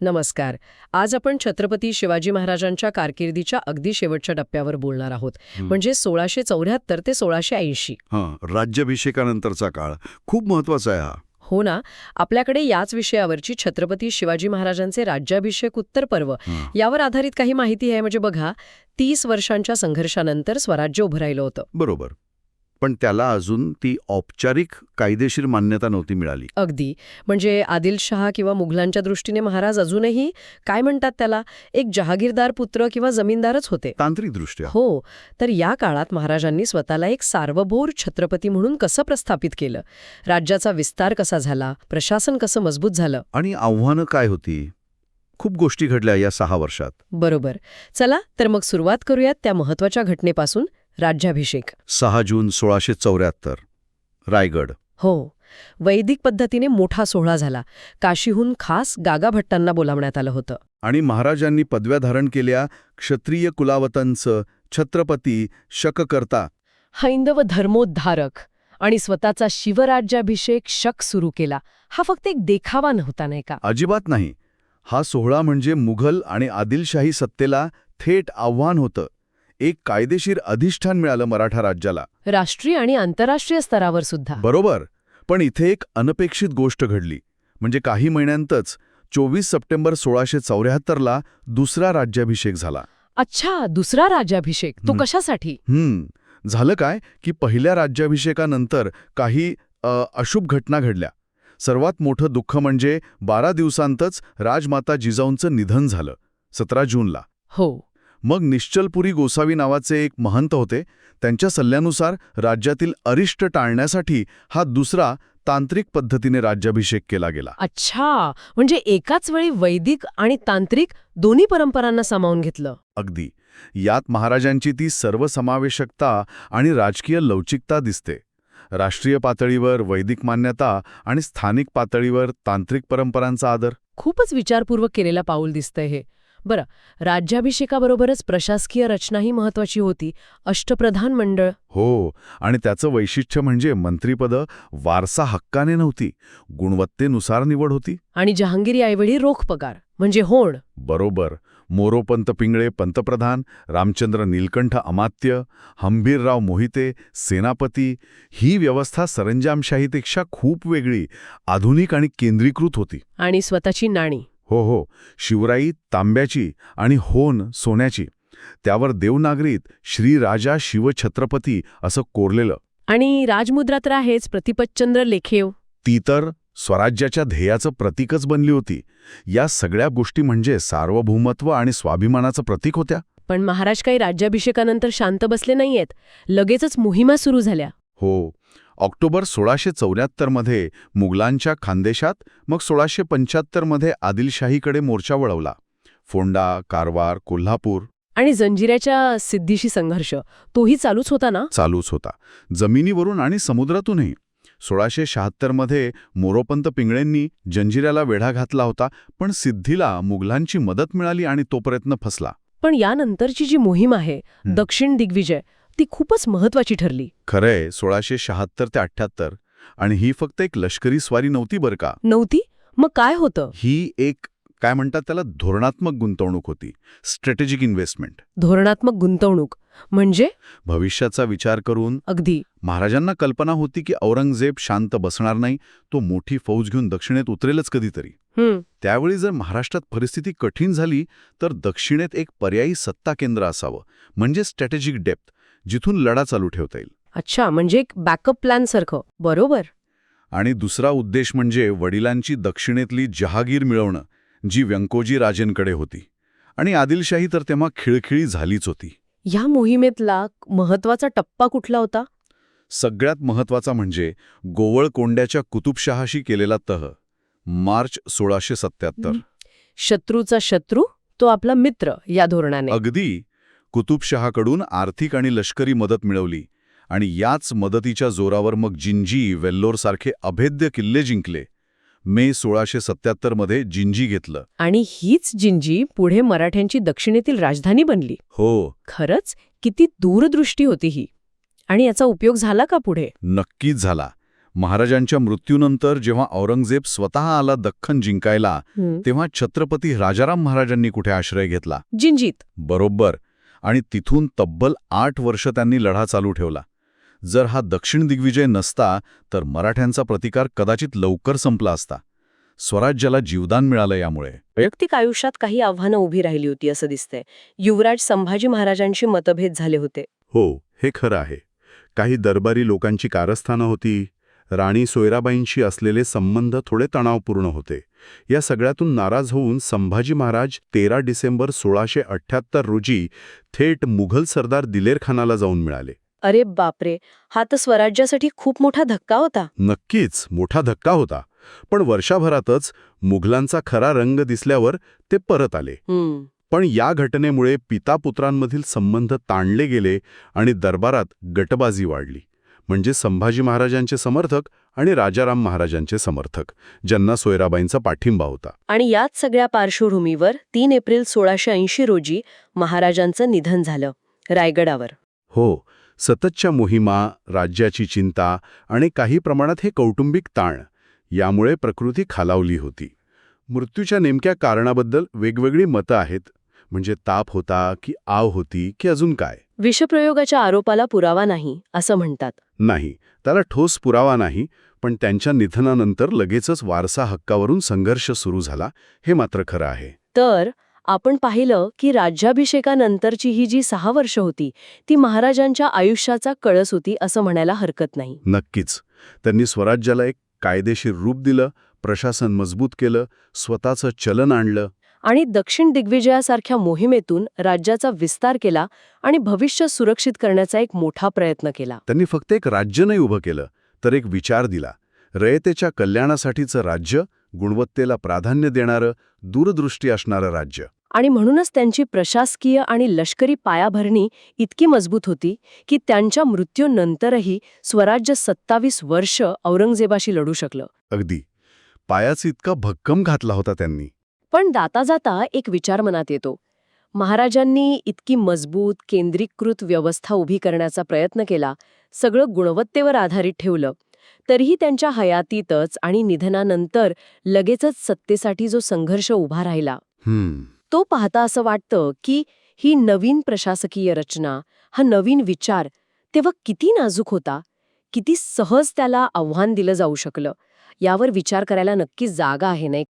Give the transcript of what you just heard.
नमस्कार. आज आपण छत्रपती शिवाजी महाराजांच्या कारकिर्दीच्या अगदी शेवटच्या टप्प्यावर बोलणार आहोत. म्हणजे सोळाशे चौऱ्याहत्तर ते सोळाशे ऐंशी. राज्याभिषेकानंतरचा काळ. खूप महत्त्वाचा आहे हा. हो ना. आपल्याकडे याच विषयावरची छत्रपती शिवाजी महाराजांचे राज्याभिषेक उत्तर पर्व. यावर आधारित काही माहिती आहे. म्हणजे बघा तीस वर्षांच्या संघर्षानंतर स्वराज्य उभं राहिलं होतं. बरोबर. पण त्याला अजून ती औपचारिक कायदेशीर मान्यता नव्हती मिळाली. अगदी. म्हणजे आदिलशहा किंवा मुघलांच्या दृष्टीने महाराज अजूनही काय म्हणतात त्याला? एक जहागीरदार पुत्र किंवा जमीनदारच होते. तांत्रिकदृष्ट्या. हो. तर या काळात महाराजांनी स्वतःला एक सार्वभौर छत्रपती म्हणून कसं प्रस्थापित केलं? राज्याचा विस्तार कसा झाला? प्रशासन कसं मजबूत झालं? आणि आव्हानं काय होती? खूप गोष्टी घडल्या या सहा वर्षात. बरोबर. चला तर मग सुरुवात करूयात त्या महत्त्वाच्या घटनेपासून. राज्याभिषेक. सहा जून सोळाशे चौऱ्याहत्तर. रायगड. हो. वैदिक पद्धतीने मोठा सोहळा झाला. काशीहून खास गागा भट्टांना बोलावण्यात आलं होतं. आणि महाराजांनी पदव्या धारण केल्या क्षत्रिय कुलावतांचं छत्रपती शककर्ता. हैंदव धर्मोद्धारक आणि स्वतःचा शिवराज्याभिषेक शक सुरू केला. हा फक्त एक देखावा नव्हता नाही का? अजिबात नाही. हा सोहळा म्हणजे मुघल आणि आदिलशाही सत्तेला थेट आव्हान होतं. एक कायदेशीर अधिष्ठान मिळालं मराठा राज्याला. राष्ट्रीय आणि आंतरराष्ट्रीय स्तरावर सुद्धा. बरोबर. पण इथे एक अनपेक्षित गोष्ट घडली. म्हणजे काही महिन्यांतच चोवीस सप्टेंबर सोळाशे चौऱ्याहत्तरला दुसरा राज्याभिषेक झाला. अच्छा दुसरा राज्याभिषेक. तो. कशासाठी? हम्म. झालं काय? की पहिल्या राज्याभिषेकानंतर काही अशुभ घटना घडल्या. सर्वात मोठं दुःख म्हणजे बारा दिवसांतच राजमाता जिजाऊंचं निधन झालं सतरा जूनला. हो. मग निश्चलपुरी गोसावी नावाचे एक महंत होते. त्यांच्या सल्ल्यानुसार राज्यातील अरिष्ट टाळण्यासाठी हा दुसरा तांत्रिक पद्धतीने राज्याभिषेक केला गेला. अच्छा! म्हणजे एकाच वेळी वैदिक आणि तांत्रिक दोन्ही परंपरांना सामावून घेतलं. अगदी. यात महाराजांची ती सर्वसमावेशकता आणि राजकीय लवचिकता दिसते. राष्ट्रीय पातळीवर वैदिक मान्यता आणि स्थानिक पातळीवर तांत्रिक परंपरांचा आदर. खूपच विचारपूर्वक केलेला पाऊल दिसतंय हे. बरं राज्याभिषेकाबरोबरच प्रशासकीय रचनाही महत्वाची होती. अष्टप्रधान मंडळ. हो आणि त्याचं वैशिष्ट्य म्हणजे मंत्रिपदं वारसा हक्काने नव्हती गुणवत्तेनुसार निवड होती. आणि जहांगीर ऐवळी रोख पगार म्हणजे होण. बरोबर. मोरोपंत पिंगळे पंतप्रधान रामचंद्र नीलकंठ अमात्य हंबीरराव मोहिते सेनापती ही व्यवस्था सरंजामशाहीपेक्षा खूप वेगळी आधुनिक आणि केंद्रीकृत होती. आणि स्वतःची नाणी. हो हो. शिवराई तांब्याची आणि होन सोन्याची. त्यावर देवनागरीत श्री राजा शिवछत्रपती असं कोरलेलं. आणि राजमुद्रा तर आहेच प्रतिपतचंद्र लेखेव. ती तर स्वराज्याच्या ध्येयाचं प्रतीकच बनली होती. या सगळ्या गोष्टी म्हणजे सार्वभौमत्व आणि स्वाभिमानाचं प्रतीक होत्या. पण महाराज काही राज्याभिषेकानंतर शांत बसले नाहीयेत. लगेचच मोहिमा सुरू झाल्या. हो. ऑक्टोबर सोळाशे चौऱ्याहत्तरमध्ये मुघलांच्या खानदेशात मग सोळाशे पंच्याहत्तरमध्ये आदिलशाहीकडे मोर्चा वळवला. फोंडा कारवार कोल्हापूर. आणि जंजिऱ्याच्या सिद्धीशी संघर्ष. तोही चालूच होता ना? चालूच होता. जमिनीवरून आणि समुद्रातूनही. सोळाशे शहात्तरमध्ये मोरोपंत पिंगळेंनी जंजिऱ्याला वेढा घातला होता पण सिद्धीला मुघलांची मदत मिळाली आणि तो प्रयत्न फसला. पण यानंतरची जी मोहीम आहे. दक्षिण दिग्विजय ती खूपच महत्वाची ठरली. खरंय सोळाशे शहात्तर ते अठ्ठ्याहत्तर. आणि ही फक्त एक लष्करी स्वारी नव्हती बरं का? नव्हती? मग काय होतं? ही एक काय म्हणतात त्याला धोरणात्मक गुंतवणूक होती. Strategic investment. धोरणात्मक गुंतवणूक. म्हणजे? भविष्याचा विचार करून अगदी. महाराजांना कल्पना होती की औरंगजेब शांत बसणार नाही तो मोठी फौज घेऊन दक्षिणेत उतरेलच कधीतरी. त्यावेळी जर महाराष्ट्रात परिस्थिती कठीण झाली तर दक्षिणेत एक पर्यायी सत्ता केंद्र असावं. म्हणजे स्ट्रॅटेजिक डेप्थ. जिथून लढा चालू ठेवता येईल. अच्छा म्हणजे एक बॅकअप प्लॅन सारखं. बरोबर. आणि दुसरा उद्देश म्हणजे वडिलांची दक्षिणेतली जहागीर मिळवणं जी व्यंकोजी राजेंकडे होती. आणि आदिलशाही तर तेव्हा खिळखिळी झालीच होती. या मोहिमेतला महत्त्वाचा टप्पा कुठला होता? सगळ्यात महत्त्वाचा म्हणजे गोवळकोंड्याच्या कुतुबशहाशी केलेला तह मार्च सोळाशे सत्याहत्तर. शत्रूचा शत्रू तो आपला मित्र या धोरणाने. अगदी. कुतुबशहाकडून आर्थिक आणि लष्करी मदत मिळवली आणि याच मदतीच्या जोरावर मग जिंजी वेल्लोरसारखे अभेद्य किल्ले जिंकले. मे सोळाशे सत्याहत्तरमध्ये जिंजी घेतलं. आणि हीच जिंजी पुढे मराठ्यांची दक्षिणेतील राजधानी बनली. हो. खरंच किती दूरदृष्टी होती ही. आणि याचा उपयोग झाला का पुढे? नक्कीच झाला. महाराजांच्या मृत्यूनंतर जेव्हा औरंगजेब स्वतः आला दख्खन जिंकायला. तेव्हा छत्रपती राजाराम महाराजांनी कुठे आश्रय घेतला? जिंजीत. बरोबर. आणि तिथून तब्बल आठ वर्ष त्यांनी लढा चालू ठेवला. जर हा दक्षिण दिग्विजय नसता तर मराठ्यांचा प्रतिकार कदाचित लवकर संपला असता. स्वराज्याला जीवदान मिळालं यामुळे. वैयक्तिक आयुष्यात काही आव्हानं उभी राहिली होती असं दिसतंय. युवराज संभाजी महाराजांशी मतभेद झाले होते. हो हे खरं आहे. काही दरबारी लोकांची कारस्थानं होती. राणी सोयराबाईंशी असलेले संबंध थोडे तणावपूर्ण होते. या सगळ्यातून नाराज होऊन संभाजी महाराज तेरा डिसेंबर सोळाशे अठ्ठ्याहत्तर रोजी थेट मुघल सरदार दिलेर खानाला जाऊन मिळाले. अरे बापरे! हा तर स्वराज्यासाठी खूप मोठा धक्का होता. नक्कीच मोठा धक्का होता. पण वर्षाभरातच मुघलांचा खरा रंग दिसल्यावर ते परत आले. पण या घटनेमुळे पितापुत्रांमधील संबंध ताणले गेले आणि दरबारात गटबाजी वाढली. म्हणजे संभाजी महाराजांचे समर्थक आणि राजाराम महाराजांचे समर्थक ज्यांना सोयराबाईंचा पाठिंबा होता. आणि याच सगळ्या पार्श्वभूमीवर तीन एप्रिल सोळाशे ऐंशी रोजी महाराजांचं निधन झालं रायगडावर. हो सततच्या मोहिमा राज्याची चिंता आणि काही प्रमाणात हे कौटुंबिक ताण यामुळे प्रकृती खालावली होती. मृत्यूच्या नेमक्या कारणाबद्दल वेगवेगळी मतं आहेत म्हणजे ताप होता की आव होती की अजून काय? विषप्रयोगाच्या आरोपाला पुरावा नाही असं म्हणतात. नाही त्याला ठोस पुरावा नाही पण त्यांच्या निधनानंतर लगेचच वारसा हक्कावरून संघर्ष सुरू झाला हे मात्र खरं आहे. तर आपण पाहिलं की राज्याभिषेकानंतरची ही जी सहा वर्ष होती ती महाराजांच्या आयुष्याचा कळस होती असं म्हणायला हरकत नाही. नक्कीच. त्यांनी स्वराज्याला एक कायदेशीर रूप दिलं प्रशासन मजबूत केलं स्वतःचं चलन आणलं. आणि दक्षिण दिग्विजयासारख्या मोहिमेतून राज्याचा विस्तार केला आणि भविष्य सुरक्षित करण्याचा एक मोठा प्रयत्न केला. त्यांनी फक्त एक राज्य नाही उभं केलं तर एक विचार दिला. रयतेच्या कल्याणासाठीचं राज्य गुणवत्तेला प्राधान्य देणारं दूरदृष्टी असणारं राज्य. आणि म्हणूनच त्यांची प्रशासकीय आणि लष्करी पायाभरणी इतकी मजबूत होती की त्यांच्या मृत्यूनंतरही स्वराज्य सत्तावीस वर्ष औरंगजेबाशी लढू शकलं. अगदी. पायाच इतका भक्कम घातला होता त्यांनी. पण जाता जाता एक विचार मनात येतो. महाराजांनी इतकी मजबूत केंद्रीकृत व्यवस्था उभी करण्याचा प्रयत्न केला सगळं गुणवत्तेवर आधारित ठेवलं. तरीही त्यांच्या हयातीतच आणि निधनानंतर लगेचच सत्तेसाठी जो संघर्ष उभा राहिला. तो पाहता असं वाटतं की ही नवीन प्रशासकीय रचना हा नवीन विचार तेव्हा किती नाजूक होता किती सहज त्याला आव्हान दिलं जाऊ शकलं यावर विचार करायला नक्कीच जागा आहे नाही